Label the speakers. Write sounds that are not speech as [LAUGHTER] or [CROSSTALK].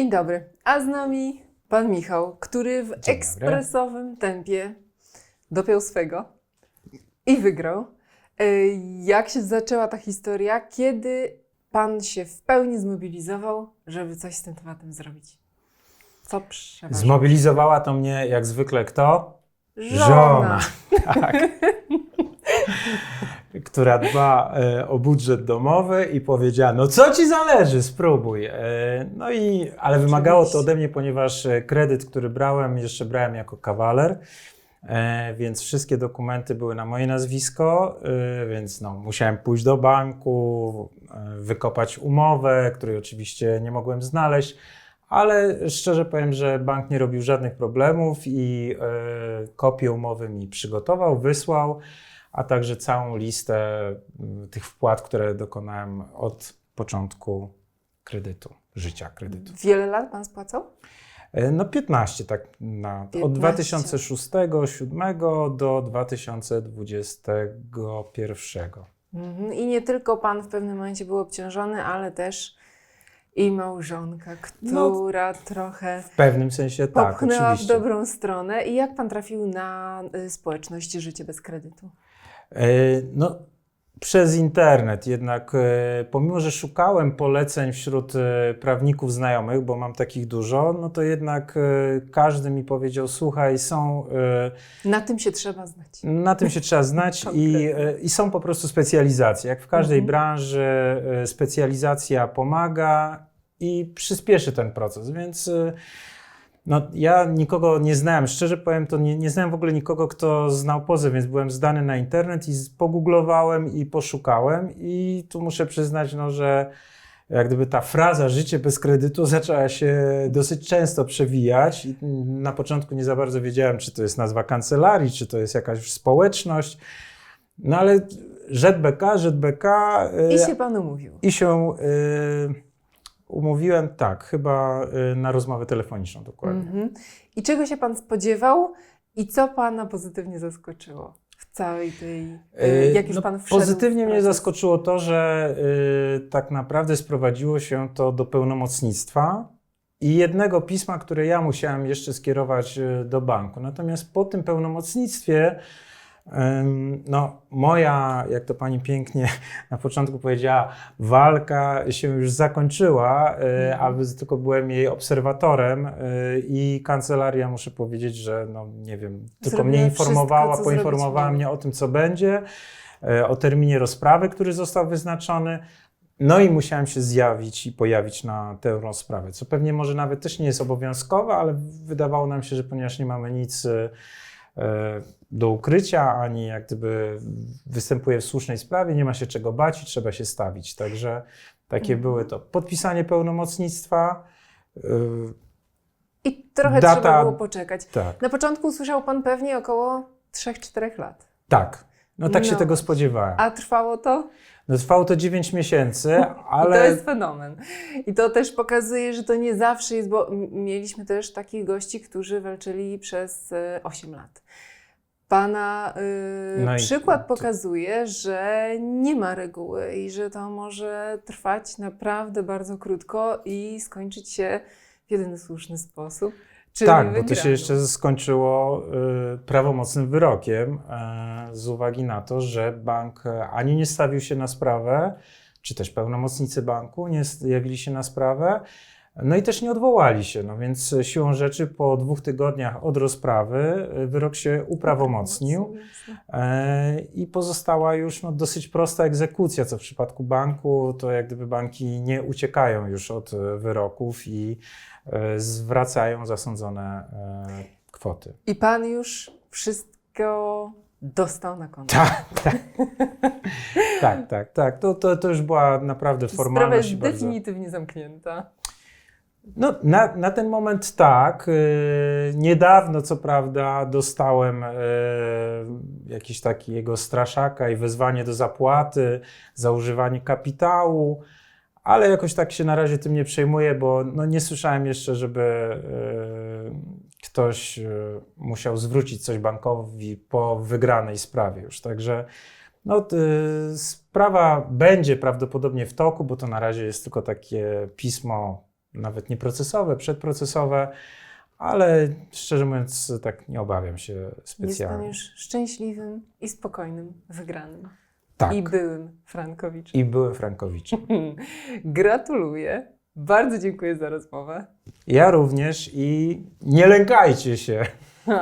Speaker 1: Dzień dobry. A z nami pan Michał, który w
Speaker 2: Dzień dobry.
Speaker 1: ekspresowym tempie dopiął swego i wygrał. E, Jak się zaczęła ta historia? Kiedy pan się w pełni zmobilizował, żeby coś z tym tematem zrobić? Co przeważyło?
Speaker 2: Zmobilizowała to mnie jak zwykle kto?
Speaker 1: Żona. [LAUGHS]
Speaker 2: Tak. Która dba e, o budżet domowy i powiedziała, no co ci zależy, spróbuj. E, no i, ale wymagało to ode mnie, ponieważ e, kredyt, który brałem, jeszcze brałem jako kawaler, więc wszystkie dokumenty były na moje nazwisko, więc no, musiałem pójść do banku, wykopać umowę, której oczywiście nie mogłem znaleźć. Ale szczerze powiem, że bank nie robił żadnych problemów i kopię umowy mi przygotował, wysłał, a także całą listę m, tych wpłat, które dokonałem od początku kredytu, życia kredytu.
Speaker 1: Wiele lat pan spłacał?
Speaker 2: E, No 15 tak na,
Speaker 1: 15.
Speaker 2: od 2006, 2007 do 2021.
Speaker 1: Mhm. I nie tylko pan w pewnym momencie był obciążony, ale też i małżonka,
Speaker 2: No,
Speaker 1: która trochę
Speaker 2: W pewnym sensie tak,
Speaker 1: popchnęła w dobrą stronę. I jak pan trafił na y, społeczność Życie bez kredytu?
Speaker 2: E, No, przez internet jednak, e, pomimo że szukałem poleceń wśród e, prawników znajomych, bo mam takich dużo, no to jednak każdy mi powiedział: Słuchaj, są.
Speaker 1: Na tym się trzeba znać.
Speaker 2: Na tym się trzeba znać [LAUGHS] i, i są po prostu specjalizacje. Jak w każdej
Speaker 1: Mhm.
Speaker 2: branży, specjalizacja pomaga i przyspieszy ten proces, więc. e, No, ja nikogo nie znałem, szczerze powiem, to nie, nie znałem w ogóle nikogo, kto znał pozew, więc byłem zdany na internet i pogooglowałem i poszukałem i tu muszę przyznać, no, że jak gdyby ta fraza życie bez kredytu zaczęła się dosyć często przewijać. I na początku nie za bardzo wiedziałem, czy to jest nazwa kancelarii, czy to jest jakaś społeczność. No ale ZBK, ZBK
Speaker 1: I
Speaker 2: y,
Speaker 1: się pan umówił.
Speaker 2: i się y, umówiłem, tak, chyba y, na rozmowę telefoniczną dokładnie.
Speaker 1: Mhm. I czego się pan spodziewał i co pana pozytywnie zaskoczyło w całej tej. y,
Speaker 2: Y,
Speaker 1: Jak już
Speaker 2: no,
Speaker 1: pan wszedł
Speaker 2: Pozytywnie mnie zaskoczyło to, że y, tak naprawdę sprowadziło się to do pełnomocnictwa i jednego pisma, które ja musiałem jeszcze skierować do banku. Natomiast po tym pełnomocnictwie, no, moja, jak to pani pięknie na początku powiedziała, walka się już zakończyła, y,
Speaker 1: Mhm.
Speaker 2: a wy- tylko byłem jej obserwatorem y, i kancelaria, muszę powiedzieć, że no, nie wiem, tylko
Speaker 1: Zrobiła
Speaker 2: mnie informowała, poinformowała
Speaker 1: zrobić
Speaker 2: mnie o tym, co będzie, e, o terminie rozprawy, który został wyznaczony. No i musiałem się zjawić i pojawić na tę rozprawę, co pewnie może nawet też nie jest obowiązkowe, ale wydawało nam się, że ponieważ nie mamy nic e, e, do ukrycia, ani jak gdyby występuje w słusznej sprawie, nie ma się czego bać i trzeba się stawić. Także takie
Speaker 1: Mhm.
Speaker 2: były to podpisanie pełnomocnictwa. e,
Speaker 1: I trochę
Speaker 2: Data-
Speaker 1: trzeba było poczekać.
Speaker 2: Tak,
Speaker 1: Na początku usłyszał pan pewnie około 3-4 lat.
Speaker 2: tak. No tak się
Speaker 1: No
Speaker 2: tego
Speaker 1: właśnie.
Speaker 2: spodziewałem.
Speaker 1: A trwało to?
Speaker 2: No, trwało to 9 miesięcy, [LAUGHS] ale.
Speaker 1: To jest fenomen. I to też pokazuje, że to nie zawsze jest, bo mieliśmy też takich gości, którzy walczyli przez e, 8 lat. Pana y,
Speaker 2: No
Speaker 1: przykład pokazuje, że nie ma reguły i że to może trwać naprawdę bardzo krótko i skończyć się w jedyny słuszny sposób. Czyli
Speaker 2: Tak, bo to się jeszcze skończyło y, prawomocnym wyrokiem y, z uwagi na to, że bank e, ani nie stawił się na sprawę, czy też pełnomocnicy banku nie stawili się na sprawę, no i też nie odwołali się. No więc siłą rzeczy po dwóch tygodniach od rozprawy y, wyrok się uprawomocnił. E, I pozostała już no, dosyć prosta egzekucja, co w przypadku banku to jak gdyby banki nie uciekają już od e, wyroków i e, zwracają zasądzone kwoty.
Speaker 1: I pan już wszystko dostał na konto.
Speaker 2: Tak, tak. tak, tak, tak. To, to, to już była naprawdę
Speaker 1: Sprawa
Speaker 2: formalność.
Speaker 1: jest
Speaker 2: i bardzo...
Speaker 1: definitywnie zamknięta.
Speaker 2: No, na, na ten moment tak. Yy, niedawno, co prawda, dostałem yy, jakiś takiego straszaka i wezwanie do zapłaty za używanie kapitału, ale jakoś tak się na razie tym nie przejmuję, bo no, nie słyszałem jeszcze, żeby yy, ktoś musiał zwrócić coś bankowi po wygranej sprawie już. Także no, sprawa będzie prawdopodobnie w toku, bo to na razie jest tylko takie pismo nawet nie procesowe, przedprocesowe, ale szczerze mówiąc, tak nie obawiam się
Speaker 1: Jest pan
Speaker 2: specjalnie.
Speaker 1: już szczęśliwym i spokojnym wygranym.
Speaker 2: Tak.
Speaker 1: I
Speaker 2: I,
Speaker 1: byłym Frankowiczem.
Speaker 2: byłem Frankowiczem. [LAUGHS]
Speaker 1: Gratuluję. Bardzo dziękuję za rozmowę.
Speaker 2: Ja również i nie lękajcie się. [LAUGHS]